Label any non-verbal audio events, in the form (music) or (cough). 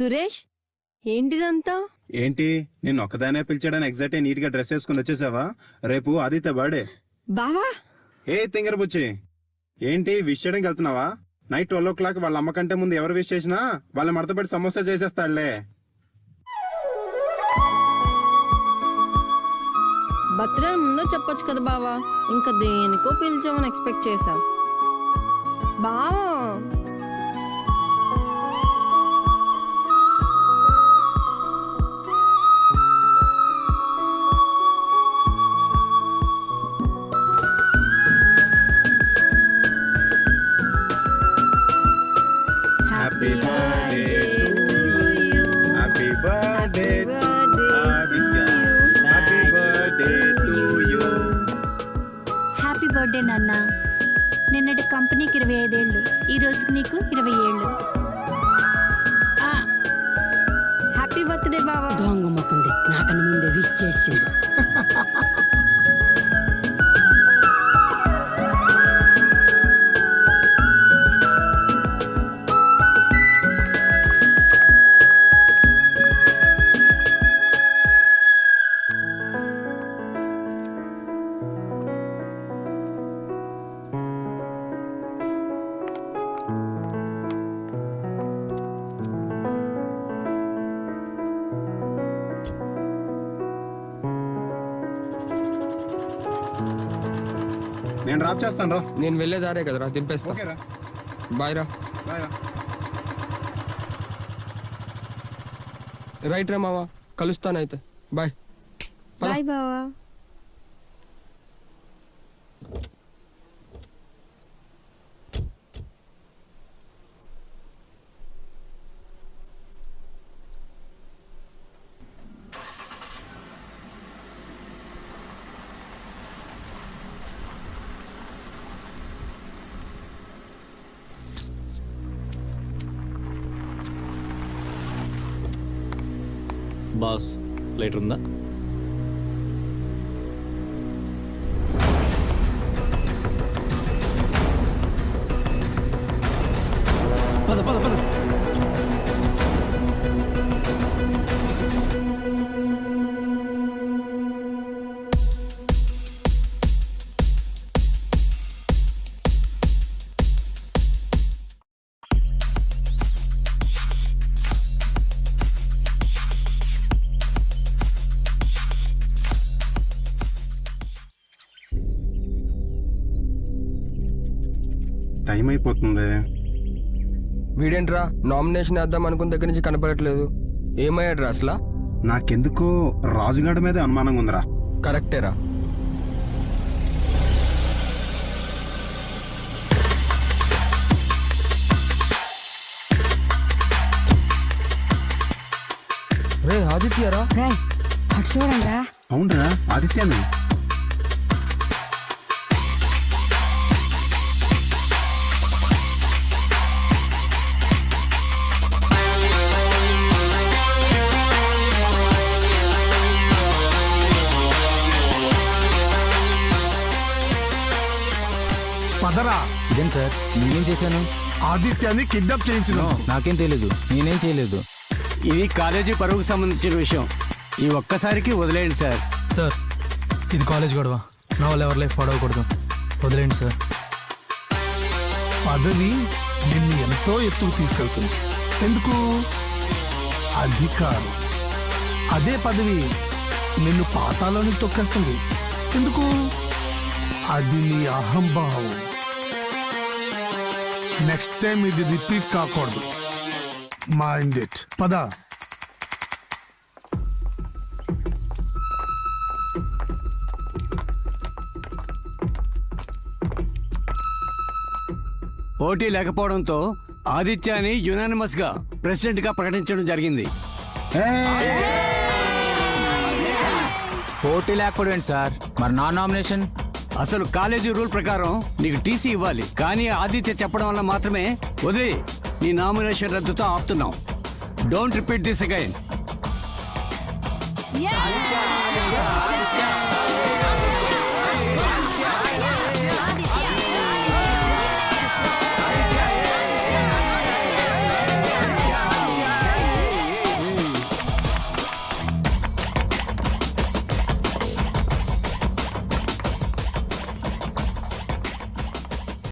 సురేష్ ఏంటిదంతా? ఏంటి? నేను ఒక్కదానే పిలిచాడని ఎగ్జాక్ట్ నీట్గా డ్రెస్ వేసుకుని వచ్చేసావా? రేపు ఆదిత్య బర్త్డే. బావా? ఏ తింగర బుచ్చి? ఏంటి విష్ చేయడానికి వెళ్తున్నావా? నైట్ ట్వెల్వ్ ఓ క్లాక్ వాళ్ళ అమ్మ కంటే ముందు ఎవరు విష్ చేసినా వాళ్ళ మడతపడి సమోసా చేసేస్తాడులే. బర్త్డే ముందో చెప్పొచ్చు కదా బావా. ఇంకా దేనికో పిలిచామని ఎక్స్పెక్ట్ చేశా. బావా! నిన్నటి కంపెనీకి ఇరవై ఐదేళ్ళు ఈ రోజుకి నీకు ఇరవై ఏళ్ళు. హ్యాపీ బర్త్డే బావా. దొంగ మొక్కంది నాకన్నా ముందే విష్ చేసిండు. (laughs) నేను డ్రాప్ చేస్తాను రా. నేను వెళ్ళేదారే కదరా దింపేస్తా. ఓకేరా. బాయ్ రా. బాయ్ రా. రైట్ రా మావా కలుస్తానైతే బాయ్. బాయ్ బావా. బాస్ లైటర్ ఉందా పద పద పద టైం అయిపోతుంది వీడేంట్రా? నామినేషన్ వేద్దాం అనుకున్న దగ్గర నుంచి కనపడట్లేదు. ఏమయ్యాడు రా అసలు? నాకెందుకో రాజుగాడి మీద అనుమానంగా ఉందిరా. కరెక్టేరా. రే ఆదిత్యరా? రేయ్ అటు చూడండి అవునరా ఆదిత్యనే. ఇదేం సార్. నేనేం చేశాను? ఆదిత్యాన్ని కిడ్నాప్ చేయించిన నాకేం తెలియదు నేనేం చేయలేదు. ఇది కాలేజీ పరువుకు సంబంధించిన విషయం. ఈ ఒక్కసారికి వదిలేయండి సార్. సార్ ఇది కాలేజ్ గొడవ. నా వాళ్ళు ఎవరి లైఫ్ పడవకూడదు. వదిలేండి సార్. పదవి నిన్ను ఎంతో ఎత్తుకు తీసుకెళ్తుంది. ఎందుకు? అధికారం. అదే పదవి నిన్ను పాతాలోని తొక్కేస్తుంది. ఎందుకు? అది నీ అహంభావం. నెక్స్ట్ టైం ఇది రిపీట్ కాకూడదు. మైండ్ ఇట్ పద. పోటీ లేకపోవడంతో ఆదిత్యాని యునానిమస్గా ప్రెసిడెంట్గా ప్రకటించడం జరిగింది. పోటీ లేకపోవడం ఏంటి సార్? మరి నా నామినేషన్ అసలు కాలేజీ రూల్ ప్రకారం నీకు టీసీ ఇవ్వాలి. కానీ ఆదిత్య చెప్పడం వల్ల మాత్రమే వదిలి. నీ నామినేషన్ రద్దుతో ఆపుతున్నాం. Don't repeat this again Yeah!